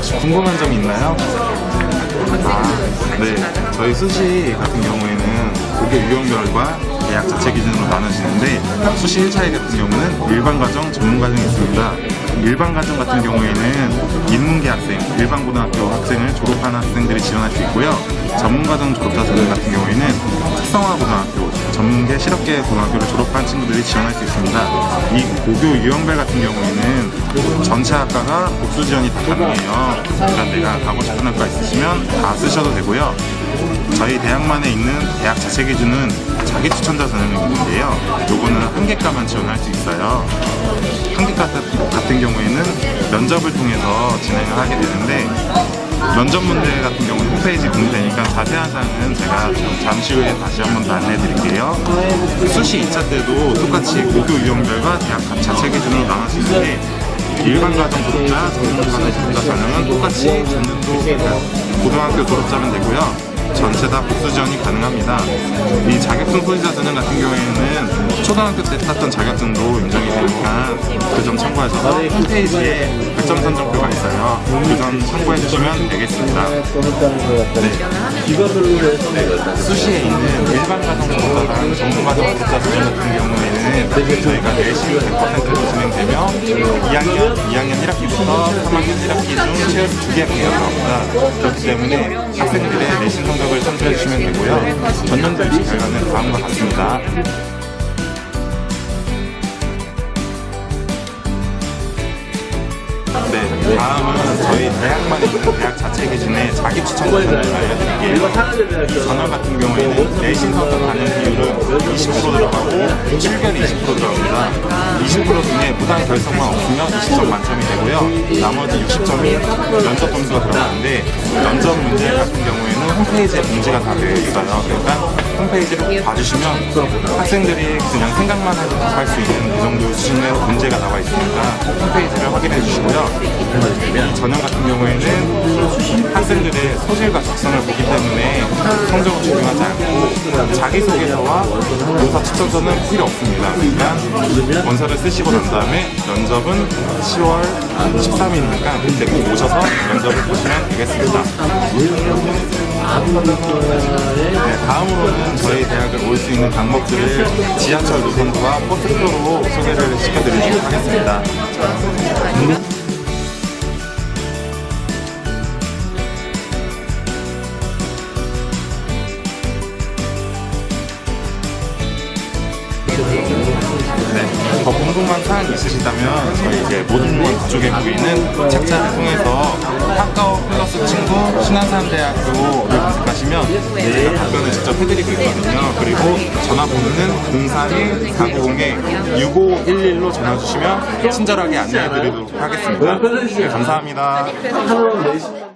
혹시 궁금한 점이 있나요? 아, 네. 저희 수시 같은 경우에는 고교 유형별과 대학 자체 기준으로 나눠지는데 수시 1차에 같은 경우는 일반 과정, 전문 과정이 있습니다. 일반 과정 같은 경우에는 인문계 학생, 일반 고등학교 학생을 졸업한 학생들이 지원할 수 있고요. 전문 과정 졸업자 전형 같은 경우에는 특성화 고등학교, 전문계 실업계 고등학교를 졸업한 친구들이 지원할 수 있습니다. 이 고교 유형별 같은 경우에는 전체 학과가 복수 지원이 다 가능해요. 그러니까 내가 가고 싶은 학과 있으시면 다 쓰셔도 되고요. 저희 대학만에 있는 대학 자체 기준은 자기 추천자 전형이 있는데요. 요거는 한 개과만 지원할 수 있어요. 한 개과 같은 경우에는 면접을 통해서 진행을 하게 되는데 면접 문제 같은 경우는 홈페이지 공개되니까 자세한 사항은 제가 좀 잠시 후에 다시 한번 더 안내해 드릴게요. 수시 2차 때도 똑같이 고교 유형별과 대학 자체 기준으로 나눌 수 있는데 일반 과정 졸업자, 전문 과정 졸업자 전형은 똑같이 전년도 고등학교 졸업자면 되고요. 전체 다 복수 지원이 가능합니다. 이 자격증 소지자 전형 같은 경우에는 초등학교 때 땄던 자격증도 인정이 되니까 그점 참고하셔서 홈페이지에 백점 선정표가 있어요. 그 점 참고해 주시면 되겠습니다. 네, 수시에 있는 일반 과정 졸업자랑 전문 과정 졸업자 전형 같은 경우에는 저희가 내신 100%로 진행되며 2학년, 2학년 1학기부터 3학년 1학기 중 최소 2개학기가 나옵니다. 그렇기 때문에 학생들의 내신 성적을 참조해 주시면 되고요. 전년도 입시 결과는 다음과 같습니다. 다음은 저희 대학만에 있는 대학 자체 기준의 자기 추천 과정을 알려드릴게요. 전원 같은 경우에는 내신 성적 가는 비율은 20% 들어가고 7결이 20% 들어갑니다. 20% 중에 무단 결석만 없으면 20점 만점이 되고요. 나머지 60점이 면접 점수가 들어가는데 면접 문제 같은 경우에는 홈페이지에 공지가 다 되어 있어요. 그러니까 홈페이지를 봐주시면 학생들이 그냥 생각만 해도 답할 수 있는 그 정도 수준의 문제가 나와 있으니까 홈페이지를 확인해 주시고요. 이 전형 같은 경우에는 학생들의 소질과 적성을 보기 때문에 성적은 중요하지 않고 자기소개서와 교사 추천서는 필요 없습니다. 그러니까 원서를 쓰시고 난 다음에 면접은 10월 13일이니까 그때 꼭 오셔서 면접을 보시면 되겠습니다. 네, 다음으로는 저희 대학을 올 수 있는 방법들을 지하철 노선과 버스표로 소개를 시켜드리도록 하겠습니다. 네, 더 궁금한 사항이 있으시다면 저희 이제 모든 문 그쪽에 보이는 책자를 통해서 학과어 플러스 친구 신한산대학교를 검색하시면 저희가 답변을 직접 해드리고 있거든요. 그리고 전화번호는 042-490-6511로 전화 주시면 친절하게 안내해드리도록 하겠습니다. 네, 감사합니다. 하루는 4시.